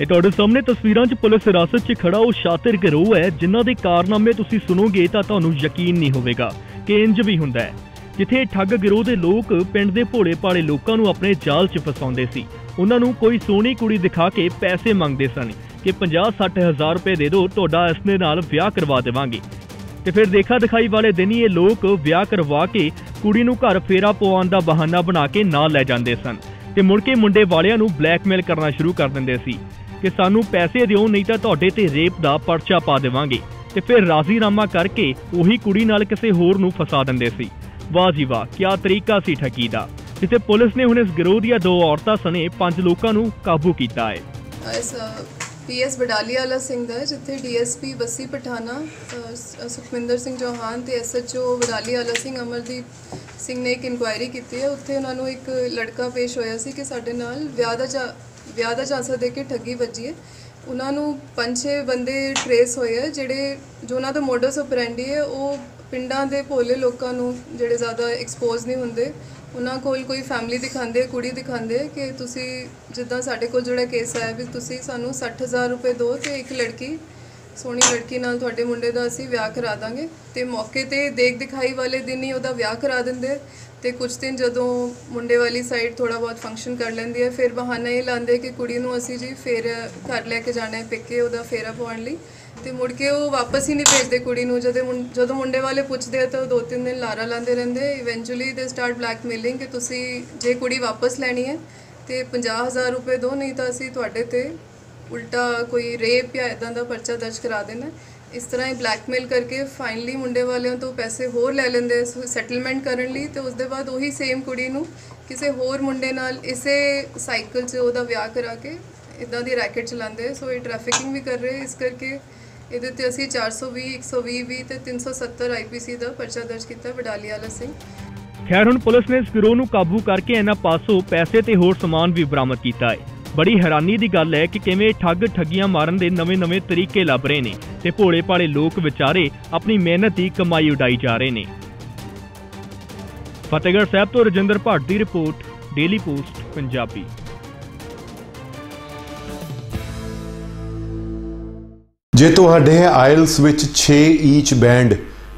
ਇਹ ਤੁਹਾਡੇ ਸਾਹਮਣੇ ਤਸਵੀਰਾਂ 'ਚ ਪੁਲਿਸ ਹਿਰਾਸਤ 'ਚ ਖੜਾ ਉਹ ਸ਼ਾਤਿਰ ਗਿਰੋਹ ਹੈ, ਜਿਨ੍ਹਾਂ ਦੇ ਕਾਰਨਾਮੇ ਤੁਸੀਂ ਸੁਣੋਗੇ ਤਾਂ ਤੁਹਾਨੂੰ ਯਕੀਨ ਨਹੀਂ ਹੋਵੇਗਾ। ਕਿ ਇੰਜ ਵੀ ਹੁੰਦਾ ਹੈ। ਜਿੱਥੇ ਠੱਗ ਗਿਰੋਹ ਦੇ ਲੋਕ ਪਿੰਡ ਦੇ ਭੋਲੇ ਭਾਲੇ ਲੋਕਾਂ ਨੂੰ ਆਪਣੇ ਜਾਲ 'ਚ ਫਸਾਉਂਦੇ ਸੀ। ਉਹਨਾਂ ਨੂੰ ਕੋਈ ਸੋਹਣੀ ਕੁੜੀ ਦਿਖਾ ਕੇ ਪੈਸੇ ਮੰਗਦੇ ਸਨ ਕਿ 50-60 ਹਜ਼ਾਰ ਰੁਪਏ ਦੇ ਦਿਓ, ਤੁਹਾਡਾ ਇਸ ਦੇ ਨਾਲ ਵਿਆਹ ਕਰਵਾ ਦੇਵਾਂਗੇ। ਤੇ ਫਿਰ ਦੇਖਾ ਦਿਖਾਈ ਵਾਲੇ ਦਿਨ ਹੀ ਇਹ ਲੋਕ ਵਿਆਹ ਕਰਵਾ ਕੇ ਕੁੜੀ ਨੂੰ ਘਰ ਫੇਰਾ ਪਵਾਉਣ ਦਾ ਬਹਾਨਾ ਬਣਾ ਕੇ ਨਾਲ ਲੈ ਜਾਂਦੇ ਸਨ। ਤੇ ਮੁੜ ਕੇ ਮੁੰਡੇ ਵਾਲਿਆਂ ਨੂੰ ਬਲੈਕਮੇਲ ਕਰਨਾ ਸ਼ੁਰੂ ਕਰ ਦਿੰਦੇ ਸੀ। ਕਿ ਸਾਨੂੰ ਪੈਸੇ ਦਿਓ ਨਹੀਂ ਤਾਂ ਤੁਹਾਡੇ ਤੇ ਰੇਪ ਦਾ ਪਰਚਾ ਪਾ ਦੇਵਾਂਗੇ। ਤੇ ਫਿਰ ਰਾਜ਼ੀਨਾਮਾ ਕਰਕੇ ਉਹੀ ਕੁੜੀ ਨਾਲ ਕਿਸੇ ਹੋਰ ਨੂੰ ਫਸਾ ਦਿੰਦੇ ਸੀ। ਵਾਹ ਜੀ ਵਾਹ ਕੀ ਤਰੀਕਾ ਸੀ ਠੱਗੀ ਦਾ। ਜਿੱਥੇ ਪੁਲਿਸ ਨੇ ਹੁਣ ਇਸ ਗਿਰੋਹ ਦੀਆਂ ਦੋ ਔਰਤਾਂ ਸਣੇ ਪੰਜ ਲੋਕਾਂ ਨੂੰ ਕਾਬੂ ਕੀਤਾ ਹੈ। ਪੀਐਸ ਬਡਾਲੀ ਵਾਲਾ ਸਿੰਘ ਦਾ ਜਿੱਥੇ ਡੀਐਸਪੀ ਬੱਸੀ ਪਠਾਣਾ ਅ, ਸਿੰਘ ਚੌਹਾਨ ਤੇ ਐਸਐਚਓ ਬਡਾਲੀ ਵਾਲਾ ਸਿੰਘ ਅਮਰਦੀਪ ਸਿੰਘ ਨੇ ਇੱਕ ਇਨਕੁਆਇਰੀ ਕੀਤੀ ਹੈ। ਉੱਥੇ ਉਹਨਾਂ ਨੂੰ ਇੱਕ ਲੜਕਾ ਪੇਸ਼ ਹੋਇਆ ਸੀ ਕਿ ਸਾਡੇ ਨਾਲ ਵਿਆਹ ਦਾ ਜਾ ਵਿਆਹ ਦਾ ਚਾਂਸਾ ਦੇ ਕੇ ਠੱਗੀ ਵੱਜੀ ਹੈ। ਉਹਨਾਂ ਨੂੰ ਪੰਜ ਛੇ ਬੰਦੇ ਟਰੇਸ ਹੋਏ ਹੈ, ਜਿਹੜੇ ਜੋ ਉਹਨਾਂ ਦਾ ਮੋਡਸ ਆਪਰੈਂਡੀ ਹੈ, ਉਹ ਪਿੰਡਾਂ ਦੇ ਭੋਲੇ ਲੋਕਾਂ ਨੂੰ ਜਿਹੜੇ ਜ਼ਿਆਦਾ ਐਕਸਪੋਜ਼ ਨਹੀਂ ਹੁੰਦੇ, ਉਹਨਾਂ ਕੋਲ ਕੋਈ ਫੈਮਿਲੀ ਦਿਖਾਉਂਦੇ, ਕੁੜੀ ਦਿਖਾਉਂਦੇ ਕਿ ਤੁਸੀਂ ਜਿੱਦਾਂ ਸਾਡੇ ਕੋਲ ਜਿਹੜਾ ਕੇਸ ਆਇਆ ਵੀ ਤੁਸੀਂ ਸਾਨੂੰ 60000 ਰੁਪਏ ਦਿਓ ਤੇ ਇੱਕ ਲੜਕੀ ਸੋਹਣੀ ਲੜਕੀ ਨਾਲ ਤੁਹਾਡੇ ਮੁੰਡੇ ਦਾ ਅਸੀਂ ਵਿਆਹ ਕਰਾ ਦਾਂਗੇ ਤੇ ਮੌਕੇ ਤੇ ਦੇਖ ਦਿਖਾਈ ਵਾਲੇ ਦਿਨ ਹੀ ਉਹਦਾ ਵਿਆਹ ਕਰਾ ਦਿੰਦੇ ਤੇ ਕੁਝ ਦਿਨ ਜਦੋਂ ਮੁੰਡੇ ਵਾਲੀ ਸਾਈਡ ਥੋੜਾ ਬਹੁਤ ਫੰਕਸ਼ਨ ਕਰ ਲੈਂਦੀ ਹੈ ਫਿਰ ਬਹਾਨਾ ਇਹ ਲਾਉਂਦੇ ਕਿ ਕੁੜੀ ਨੂੰ ਅਸੀਂ ਜੀ ਫੇਰ ਘਰ ਲੈ ਕੇ ਜਾਣਾ ਹੈ ਪਿੱਕੇ ਉਹਦਾ ਫੇਰਾ ਪਾਉਣ ਲਈ। ਤੇ ਮੁੜ ਕੇ ਉਹ ਵਾਪਸ ਹੀ ਨਹੀਂ ਭੇਜਦੇ ਕੁੜੀ ਨੂੰ, ਜਦੋਂ ਮੁੰ- ਜਦੋਂ ਮੁੰਡੇ ਵਾਲੇ ਪੁੱਛਦੇ ਆ ਤਾਂ ਉਹ ਦੋ ਤਿੰਨ ਦਿਨ ਲਾਰਾ ਲਾਉਂਦੇ ਰਹਿੰਦੇ ਇਵੈਂਚੁਅਲੀ ਦੇ ਸਟਾਰਟ ਬਲੈਕਮੇਲਿੰਗ ਕਿ ਤੁਸੀਂ ਜੇ ਕੁੜੀ ਵਾਪਸ ਲੈਣੀ ਹੈ ਤੇ 50000 ਰੁਪਏ ਦਿਓ ਨਹੀਂ ਤਾਂ ਅਸੀਂ ਤੁਹਾਡੇ ਤੇ ਉਲਟਾ ਕੋਈ ਰੇਪ ਜਾਂ ਇਦਾਂ ਦਾ ਪਰਚਾ ਦਰਜ ਕਰਾ ਦੇਣਾ। ਇਸ ਤਰ੍ਹਾਂ ਇਹ ਬਲੈਕਮੇਲ ਕਰਕੇ ਫਾਈਨਲੀ ਮੁੰਡੇ ਵਾਲਿਆਂ ਤੋਂ ਪੈਸੇ ਹੋਰ ਲੈ ਲੈਂਦੇ ਸੈਟਲਮੈਂਟ ਕਰਨ ਲਈ ਤੇ ਉਸ ਦੇ ਬਾਅਦ ਉਹੀ ਸੇਮ ਕੁੜੀ ਨੂੰ ਕਿਸੇ ਹੋਰ ਮੁੰਡੇ ਨਾਲ ਇਸੇ ਸਾਈਕਲ 'ਚ ਉਹਦਾ ਵਿਆਹ ਕਰਾ ਕੇ ਇਦਾਂ ਦੀ ਰੈਕਟ ਚਲਾਉਂਦੇ। ਸੋ ਇਹ ਟ੍ਰੈਫਿਕਿੰਗ ਵੀ ਕਰ ਰਹੇ, ਇਸ ਕਰਕੇ ਇਹਦੇ ਤੇ ਅਸੀਂ 420 120 ਵੀ ਤੇ 370 ਆਈਪੀਸੀ ਦਾ ਪਰਚਾ ਦਰਜ ਕੀਤਾ ਬਡਾਲੀ ਵਾਲਾ ਸਿੰਘ। ਖੈਰ, ਹੁਣ ਪੁਲਿਸ ਨੇ ਇਸ ਗਿਰੋਹ ਨੂੰ ਕਾਬੂ ਕਰਕੇ ਇਹਨਾਂ ਪਾਸੋਂ ਪੈਸੇ ਤੇ ਹੋਰ ਸਮਾਨ ਵੀ ਬਰਾਮਦ ਕੀਤਾ ਹੈ। ਬੜੀ ਹੈਰਾਨੀ ਦੀ ਗੱਲ ਹੈ ਕਿ ਕਿਵੇਂ ਠੱਗ ਠੱਗੀਆਂ ਮਾਰਨ ਦੇ ਨਵੇਂ-ਨਵੇਂ ਤਰੀਕੇ ਲੱਭ ਰਹੇ ਨੇ ਤੇ ਭੋਲੇ ਭਾਲੇ ਲੋਕ ਵਿਚਾਰੇ ਆਪਣੀ ਮਿਹਨਤ ਦੀ ਕਮਾਈ ਉਡਾਈ ਜਾ ਰਹੇ ਨੇ। ਫਤਿਹਗੜ੍ਹ ਸਾਹਿਬ ਤੋਂ ਰਜਿੰਦਰ ਭੱਟ ਦੀ ਰਿਪੋਰਟ ਡੇਲੀ ਪੋਸਟ ਪੰਜਾਬੀ। ਜੇ ਤੁਹਾਡੇ ਆਇਲਸ ਵਿੱਚ 6 ਈਚ ਬੈਂਡ